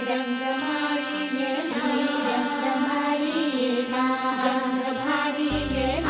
ગંગા ભારી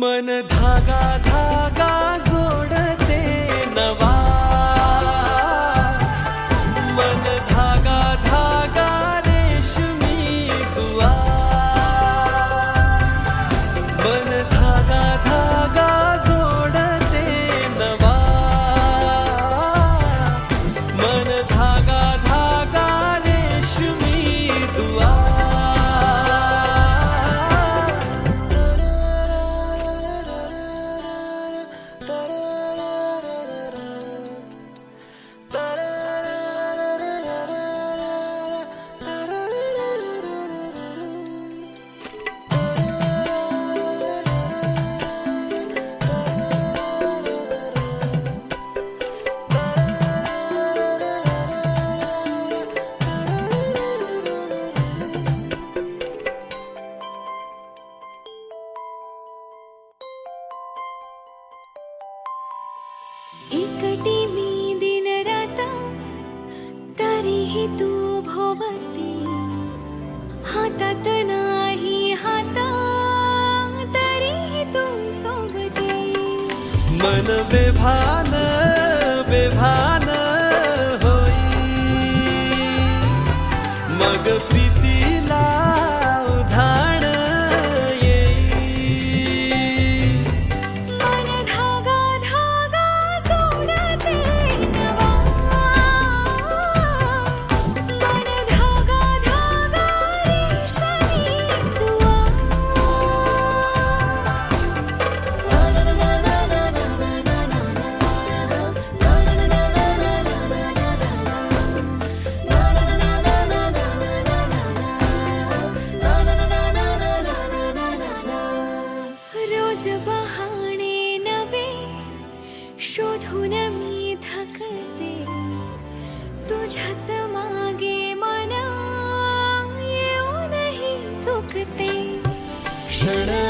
मन धागा हातात नाही हाता तरी तू सोबती. मन बेभान बेभान तुझ्याच मागे मन येऊनही चुकते क्षण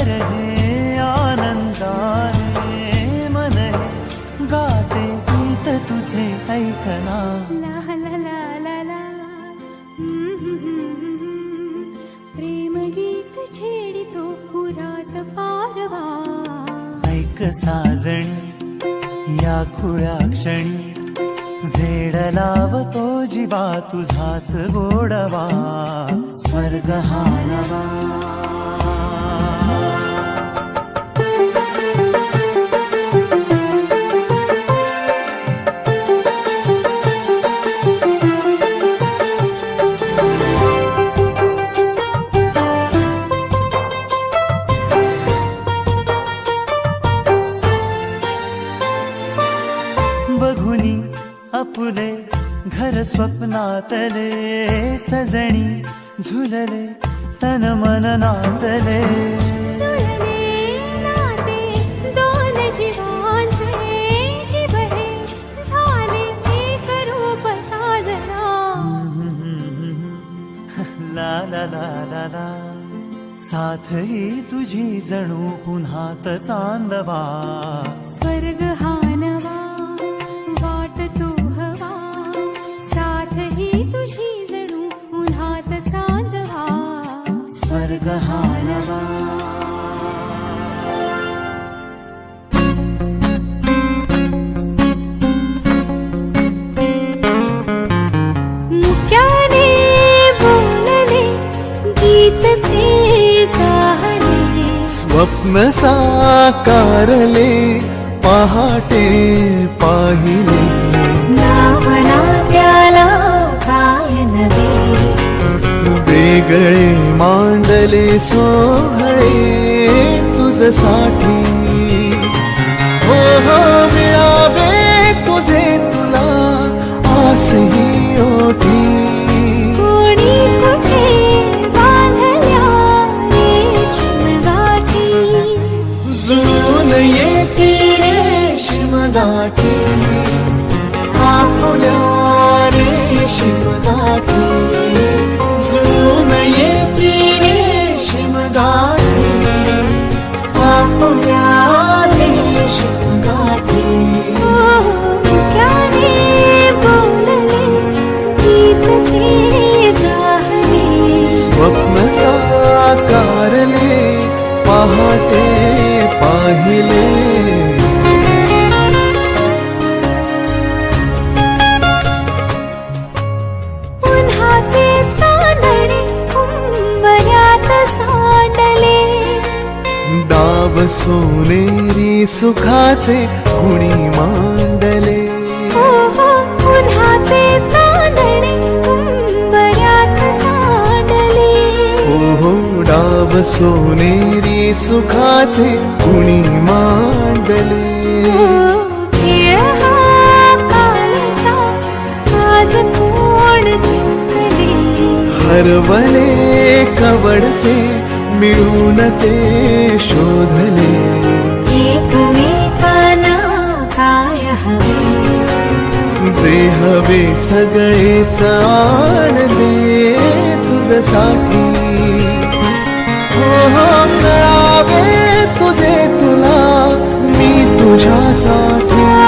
घर हे आनंदाने मन गाते गीत तुझे ऐकना ला ला ला ला ला प्रेम गीत छेडितो पुरात पारवा। ऐक साजणी या खुळ्या क्षणी वेड लावतो जीवा तुझाच गोडवा। स्वर्ग हा नवा। ही तुझी जणू पुन्हात चांदवा. स्वर्ग स्वप्न साकारले पहाटे पाहिले. नावना त्याला काय नवे. वेगळे मांडले सोहळे तुझसाठी. हो हो मिळावे तुझे तुला आसही सुखाचे कुणी मांडले? उन्हाचे चांदणे उंबऱ्यात सांडले. हो हो डाव सोनेरी सुखाचे कुणी मांडले? हो, खेळ हा कालचा आज कोण जिंकले? हरवले कवडसे मिळून ते शोधले. तुझे जे हवे सगळेच आणले तुझ्यासाठी हो कळावे तुझे तुला मी तुझ्यासाठी.